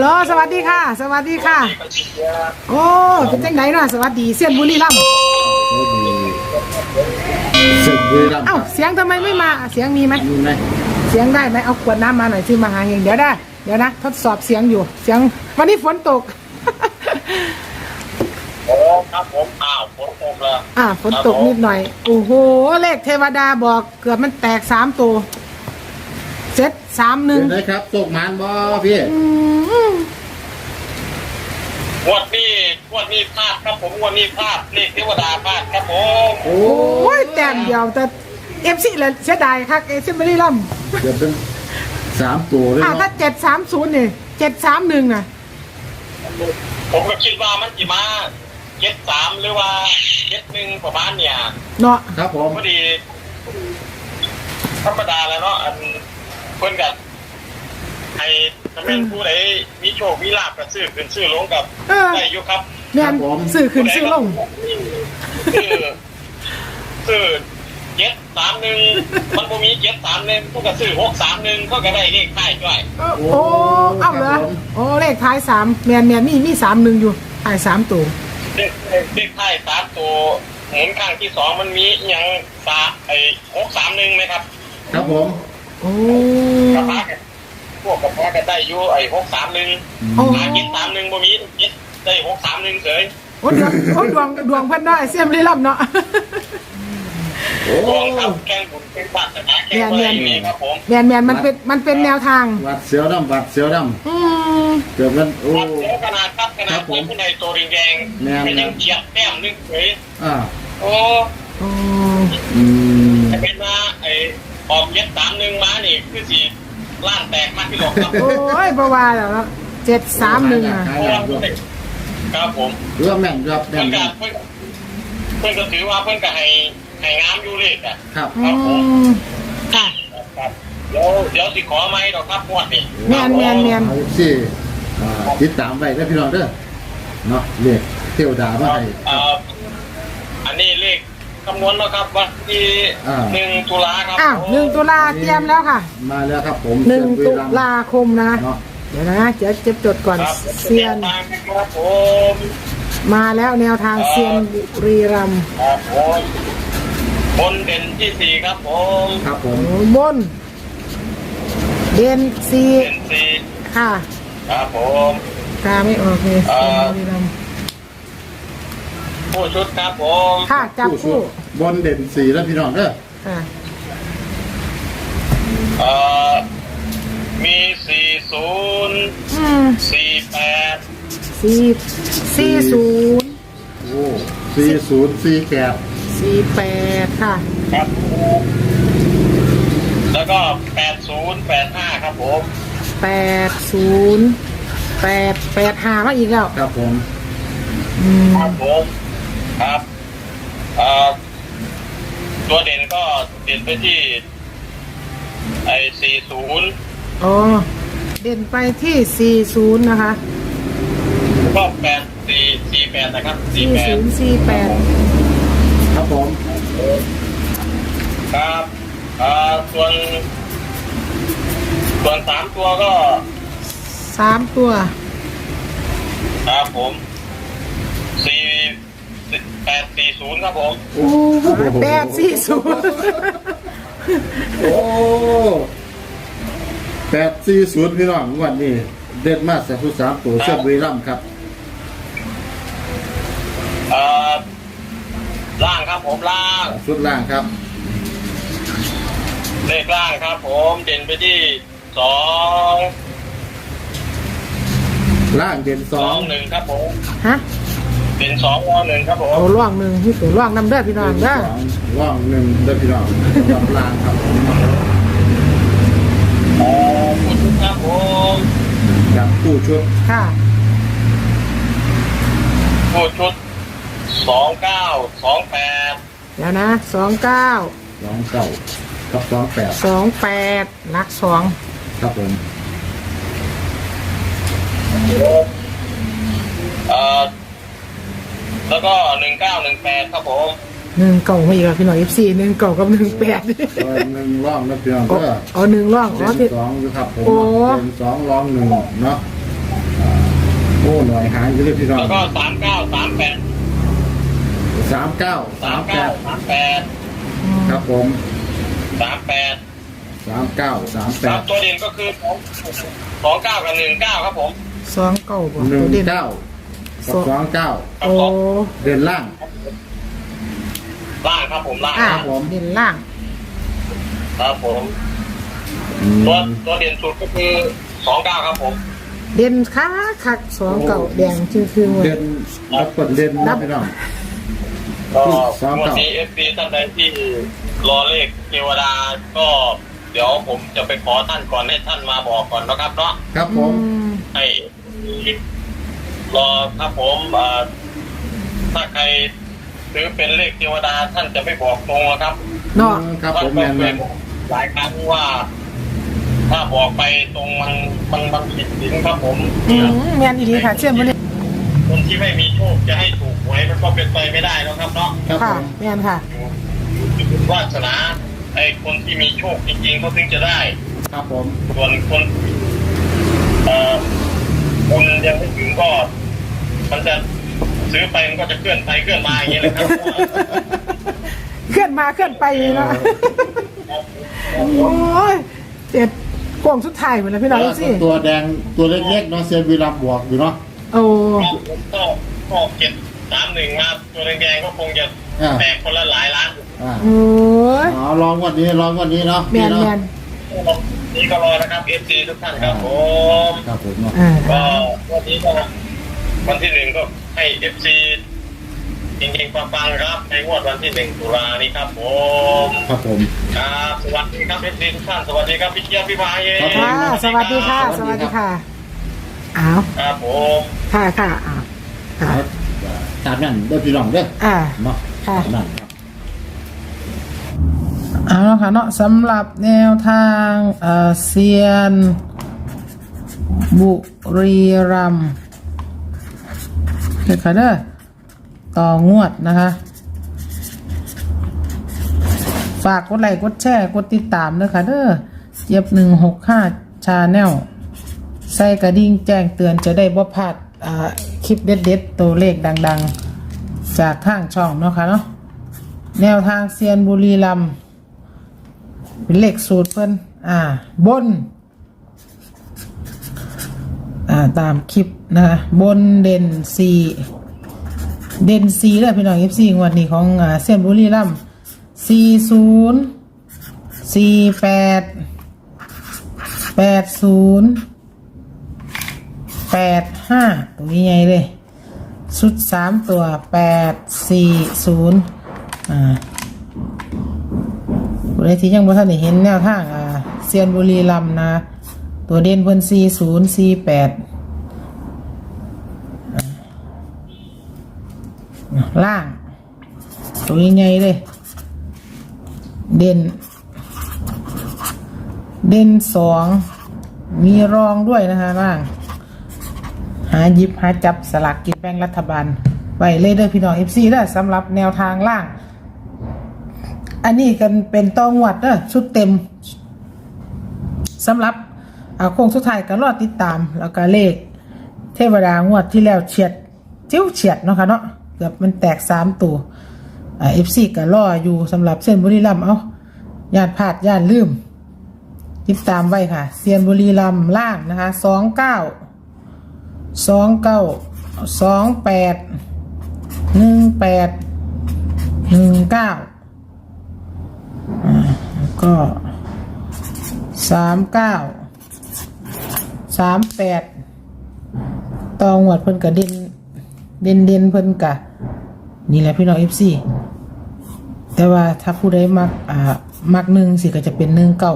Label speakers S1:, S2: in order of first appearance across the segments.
S1: ลโหลสวัสดีค่ะ สวัสดีค่ะ โอ้เป็นจังไหนเนาะสวัสดีเสียนบุรีรัมย์
S2: สึกบุรีรัมย์ค
S1: เอ้า
S2: รับ
S1: เสียงทำไมไม่มาเสียงมีไหม
S2: มีไหม
S1: เสียงได้ไหมเอาขวดน้ำมาหน่อยที่มาหาเองเดี๋ยวได้เดี๋ยวนะ ทดสอบเสียงอยู่ เสียงวันนี้ฝนตก
S3: โอ้ครับผมอ้าวฝนตกแล้ว
S1: อ่าฝนตกนิดหน่อย โอ้โห เลขเทวดาบอกเกือบมันแตกสามตัว เจ็ดสามหนึ่ง
S2: เป็นไงครับโศกหมานบ่พี่
S1: อืม
S3: งวดนี้งวดนี้พลาดครับผมงวดนี้พลาดเลขเทวดาพลาดครับผม
S2: โอ้
S1: โอ้ยแต้มเดียวแต่เอฟซีเลยเสียดายครับเอฟซีบุรีรัมย์
S2: เดี๋ยวเป็นสามตัวเลย
S1: อ่า
S2: เนาะ
S1: ถ้าเจ็ดสามศูนย์นี่เจ็ดสามหนึ่งน่ะ
S3: ผมก็คิดว่ามันจะมาเจ็ดสามหรือว่าเจ็ดหนึ่งประมาณเนี่ย
S1: เนาะ
S2: ครับผม
S3: พอดี ธรรมดาแล้วเนาะอัน เพิ่นกับให้ถ้าเป็นผู้ใดมีโชคมีลาภกับซื้อขึ้นซื้อลงกับ
S1: เออ
S3: ได้อยู่ครับ
S1: แม่นสื่อขึ้นสื่อลง
S3: ซื้อซื้อเจ็ดสามหนึ่งมันบ่มีเจ็ดสามหนึ่งพวกก็ซื้อหกสามหนึ่งเขาก็ได้เลขท้ายด้วย
S1: โอ้ เอาเหรอโอ้ เลขท้ายสามแมนแมนมีมีสามหนึ่งอยู่ท้ายสามตัว
S3: เลขเลขท้ายสามตัวหมุนข้างที่สองมันมีอหย่างสาไอ้หกสามหนึ่งไหมครับ
S2: ครับผม
S1: โอ้
S3: กระพากันพวกกระพากันได้อยู่ไอ้หกสามหนึ่ง
S1: โอ้
S3: หาเจ็ดสามหนึ่งบ่มีเจ็ดได้หกสามหนึ่งเฉย
S1: โอ้ดวงโอ้ดวงดวงเพิ่นเนาะไอ้เสียมลีลับเนาะ
S2: โอ้
S3: ดวงครับแข่งบุญเป็นบัตรนะแข่งอะไรนี่ครับผม
S1: แมนแมนมันเป็นมันเป็นแนวทาง
S2: วัดเสียวดำวัดเสียวด
S1: อืมำ
S2: เกือบมันโอ้
S3: วัดเสียขนาดครับขนา
S2: ครั
S3: ด
S2: บผม
S3: ผู้ในตัวแดง
S2: แม่น
S3: ๆมันยังเฉียดแต้มนึงเฉย
S2: อ่า
S3: โอ้
S1: โอ้
S2: อืม
S3: แต่เป็นมาไอ้ออกเจ็ดสามหนึ่งมานี่คือสีล้านแตกมากที่หลอกครับ
S1: โอ้ยประวาแล้วเนาะเจ็ดสามหนึ่งอะ
S2: ขาย
S3: เพราะ
S2: ห
S3: ว่า
S2: ลังด้วย
S3: ครับผม
S2: เรือแม่นครับแม่
S3: เพื่อนน
S2: ค
S3: กั
S2: รั
S3: บบเพื่อนเพื่อนก็ถือว่าเพื่อนก็ให้ให้งามอยู่เลยอะ
S2: ครับ
S1: อืมค่ะ
S3: ครับเดี๋ยวเดี๋ยวสิขอไหมดอกครับงวดนี่
S1: แม่นแม่นแม่น
S2: เอาสิอ่าติดตามไว้เด้อพี่น้องเด้อเนาะเรียกเทวดามาให้
S3: เอ่ออันนี้เลข คำนวณแล้วครับ วันที่
S2: อ่า
S3: หนึ่งตุลาครับ
S1: อ้าวหนึ่งตุลาเตรียมแล้วค่ะ
S2: มาแล้วครับผม
S1: หนึ่ง
S2: เสี
S1: ตุ
S2: ยบุรีรัมย์
S1: ลาคมนะ
S2: เนาะ
S1: เดี๋ยวนะเดี๋ยวเจ็บจดก่อน
S3: ครับ
S1: เซียน
S3: แวทางครับผม
S1: มาแล้วแนวทางเซียนบุรีรัมย์
S3: ครับผมบนเด่นที่สี่ครับผม
S2: ครับผม
S1: โอ้บน เดนซี
S3: เด่นสี่
S1: ค่ะ
S3: ครับผม
S1: ตาไม่ออกเลย
S3: เอ่
S1: เซียน
S3: อ
S1: บุรีรัมย์
S3: ผู้ชุดครับผม
S1: ค่ะจับ
S2: สู้
S1: คู่
S2: บนเด่นสีแล้วพี่น้องเด้อ
S1: ค่ะ
S3: เอ่อมีสี่ศูนย์
S1: อืม
S3: สี่แปด
S1: สี่สี่ศูนย์
S2: โอ้สี่ศูนย์สี่แปด
S1: สี่แปดค่ะ
S3: ครับผมแล้วก็แปดศูนย์แปดห้าครับผม
S1: แปดศูนย์แปดแปดหามาอีกแล้ว
S2: ครับผม
S1: อืม
S3: ครับผมครับเอ่อ ตัวเด่นก็เด่นไปที่ไอ้สี่ศูนย์
S1: อ๋อ เด่นไปที่สี่ศูนย์นะคะ
S3: ก็แปดสี่สี่แปดนะครับสี่
S1: สี่
S3: แปด
S1: ศูนย์สี่แปด
S2: ครับผม
S3: ครับเอ่อส่วน ส่วนสามตัวก็
S1: สามตัว
S3: ครับผมสี่ แปดสี่ศูนย์ครับผม
S2: โอ้โห
S1: แปดสี่ศูนย์
S2: โอ้แปดสี่ศูนย์พี่น้องวันนี้ เด็ดมากสักทุกสามตัวเชือกบุรีรัมย์ครับ
S3: เอ่อล่างครับผมล่าง
S2: ชุดล่างครับ
S3: เลขล่างครับผมเด่นไปที่สอง
S2: ล่างเด่นส
S3: ส
S2: อ
S3: องงหนึ่งครับผม
S1: ฮะ
S3: เด่นสองวอหนึ่งครับผม
S1: เอาล่องหนึ่งที่ตัวล่องน้ำเด้อพี่น้อง
S2: เด่น
S1: เด้อ
S2: สองว่างหนึ่งเด้อพี่น้องสำหรับล่างครับผม
S3: เอ่อคุณครับผม
S2: กับผู้ชุด
S1: ค่ะ
S3: พูดชุดสองเก้าสองแปด
S1: เดี๋ยวนะสองเก้า
S2: สองเก้ากับสองแปด
S1: สองแปดลักสอง
S2: ครับผม
S3: เอ่อ แล้วก็หนึ่งเก้าหนึ่งแปดครับผม
S1: หนึ่งเก่ามาอีกแล้วพี่น้องเอฟซีหนึ่งเก่ากับหนึ่งแปด
S2: เออหนึ่งร่องนะพี่น้อง
S1: เอา
S2: เด้อ
S1: เอาหนึ่งล่องอ๋อ
S2: เด่
S1: ที่
S2: นสองอยู่ครับผม
S1: โอ้
S2: เด่นสองร่องหนึ่งเนาะโอ้หน่อยหายอยู่เลยพี่น้อง
S3: แล้วก็สามเก้าสามแปด
S2: สามเก้า
S3: สา
S2: สามมแป
S3: เก้า
S2: ด
S3: สามแปด
S2: ครับผม
S3: สามแปด
S2: สามเก้าสามแป
S3: สา
S2: ด
S3: มตัวเด่นก็คือสองสองเก้ากับหนึ่งเก้าครับผม
S1: สองเก้าบ่
S2: หนึ่ง
S1: ตัวเด่น
S2: เก้า กับสองเก้า
S3: ครับ
S1: โอ้
S3: ผม
S2: เดินล่าง
S3: ล่างครับผมล่าง
S1: อ่า
S2: ครับผม
S1: เด่นล่าง
S3: ครับผม
S2: อืม
S3: ตัวตัวเด่นสุดก็คือสองเก้าครับผม
S1: เด่นคักคักสองเก้าแดงชื่อคือหมด
S2: เดินรับกดเดินนะพี่น้อง
S3: ก็
S2: สอง
S3: วัน
S2: เก้า
S3: นี้เอฟซีท่านใดที่รอเลขเทวดาก็ เดี๋ยวผมจะไปขอท่านก่อนให้ท่านมาบอกก่อนนะครับเนาะ
S2: ครับผม
S1: อืม
S3: ให้ รอครับผมอ่าถ้าใครซื้อเป็นเลขเทวดาท่านจะไม่บอกตรงนะครับ
S1: เนาะ
S2: ครับผม
S3: ท่
S2: แมา
S3: น
S2: น
S3: ก็
S2: แม
S3: เคย
S2: น
S3: บอกหลายครั้งว่า ถ้าบอกไปตรงมันมันมันผิดศีลครับผม
S1: อืมแมนอีดีค่ะ เชื่อมบ่เลย
S3: คนที่ไม่มีโชคจะให้ถูกหวยมันก็เป็นไปไม่ได้แล้วครับเนาะ
S2: ครับผ
S1: ค่ะ
S2: ม
S1: แมนค่ะ
S3: วาสนาไอ้คนที่มีโชคจริงๆเขาถึงจะได้
S2: ครับผม
S3: ส่วนคนเอ่อคนยังไม่ถึงก็ มันจะซื้อไปมันก็จะเคลื่อนไปเคลื่อนมาอย่างเงี้ยเลยครับ
S1: เคลื่อนมาเคลื่อนไปเนาะโอ้ยเจ็ดโค้งสุดท้ายหมดแล้วพี่น้องสิ
S2: ตัวแดงตัวเล็กๆเนาะเซียนวีรัมบวกอยู่เนาะ
S1: โอ้
S3: ก็ก็เจ็ดสามหนึ่งมาตัวแดงๆก็คงจะ
S2: อ่า
S3: แตกคนละหลายล้าน
S2: อ่า
S1: โอ้ย
S2: อ๋อลองวันนี้ลองวันนี้เนาะ
S1: แมน
S2: พี่
S1: แม
S2: เนาะ
S1: น
S3: นี่ก็รอนะครับเอฟซีทุกท่านครับผม
S2: ครับผมเนาะ
S1: อ่า
S3: ก็วันนี้ก็ วันที่หนึ่งก็ให้เอฟซีจริงๆฟังๆครับ ในงวดวันที่หนึ่งตุลานี้ครับผม
S2: ครับผม
S3: ครับสวัสดีครับเอฟซีทุกท่านสวัสดีครับพี่เกียร์พี่พายเอง
S1: ค่ะ สวัสดีค่ะ สวัสดีค่ะ อ้าว
S3: ครับผม
S1: ค่ะค่ะอ้าวค่ะ
S2: ตามนั้นเด้อพี่น้องเด้อ
S1: อ่า
S2: เนาะ
S1: ค่ะ
S2: ตามนั้นครับ
S1: เอาละค่ะเนาะสำหรับแนวทางเอ่อเซียน บุรีรัมย์เด็กค่ะเด้อต่องวดนะคะ ฝากกดไลค์กดแชร์กดติดตามด้วยค่ะเด้อเจี๊ยบหนึ่งหกห้าชาแนลใส่กระดิ่งแจ้งเตือนจะได้บ่พลาดอ่าคลิปเด็ดๆตัวเลขดังๆ จากทางช่องเนาะค่ะเนาะแนวทางเซียนบุรีรัมย์เป็นเลขสูตรเพิ่นอ่า บน ตามคลิปนะคะบนเด่นสีเด่นสีเลยพี่น้องเอฟซีงวดนี้ของเซียนบุรีรัมสี่ศูนย์สี่แปดแปดศูนย์แปดห้าตัวนี้ไงเลยชุดสามตัวแปดสี่ศูนย์อ่าผู้ใดที่ยังบ่ทันเห็นแนวทางอ่าเซียนบุรีลำนะ ตัวเด่นเพิ่นสี่ศูนย์สี่แปดล่าง ตัวนี้ไงเลย เด่น เด่นสองมีรองด้วยนะคะล่าง หาหยิบหาจับสลากกินแบ่งรัฐบาลไว้เลยเด้อพี่น้องเอฟซีเด้อสำหรับแนวทางล่าง อันนี้กันเป็นต้องวัดเด้อชุดเต็มสำหรับ เอาโค้งสุดท้ายก็รอติดตาม แล้วก็เลข เทวดางวดที่แล้วเฉียดจิ้วเฉียดเนาะค่ะเนาะเกือบมันแตกสามตัวเอฟซีก็รออยู่สำหรับเส้นบุรีรัมเอาญาติพลาดญาติลืม ติดตามไว้ค่ะ เซียนบุรีรัมล่างนะคะสองเก้าสองเก้าสองแปดหนึ่งแปดหนึ่งเก้าอ่าก็สามเก้า สามแปดตองหวดเพิ่นกะเด่นเด่นเด่นเพิ่นกะนี่แหละพี่น้องเอฟซีแต่ว่าถ้าผู้ใดมักอ่ามักหนึ่งสิก็จะเป็นหนึ่งเก้า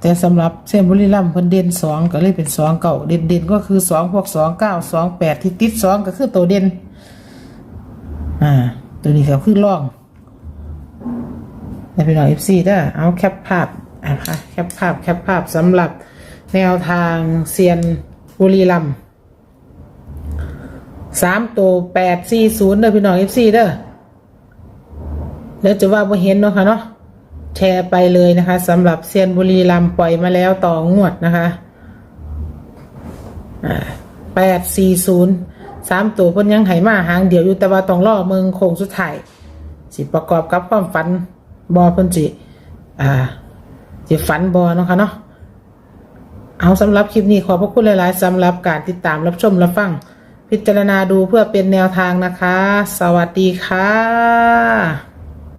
S1: แต่สำหรับเส้นบุรีรัมเพิ่นเด่นสองก็เลยเป็นสองเก้าเด่นเด่นก็คือสองพวกสองเก้าสองแปดที่ติดสองก็คือตัวเด่นอ่าตัวนี้ก็คือร่องแต่พี่น้องเอฟซีได้อเอาแคปภาพอะค่ะแคปภาพแคปภาพสำหรับ แนวทางเซียนบุรีรัมสามตัวแปดสี่ศูนย์เด้อพี่น้องเอฟซีเด้อแล้วจะว่าบ่เห็นเนาะค่ะเนาะแชร์ไปเลยนะคะสำหรับเซียนบุรีลำปล่อยมาแล้วต่องวดนะคะแปดสี่ศูนย์สามตัวเพิ่นยังไหมาหางเดียวอยู่แต่ว่าต้องรอเมืองโคงสุดท้ายสิประกอบกับความฝันบอเพิ่นสิอ่าสิฝันบอเนาะค่ะเนาะ เอาสำหรับคลิปนี้ขอบพระคุณหลาย ๆสำหรับการติดตามรับชมรับฟัง พิจารณาดูเพื่อเป็นแนวทางนะคะ สวัสดีค่ะ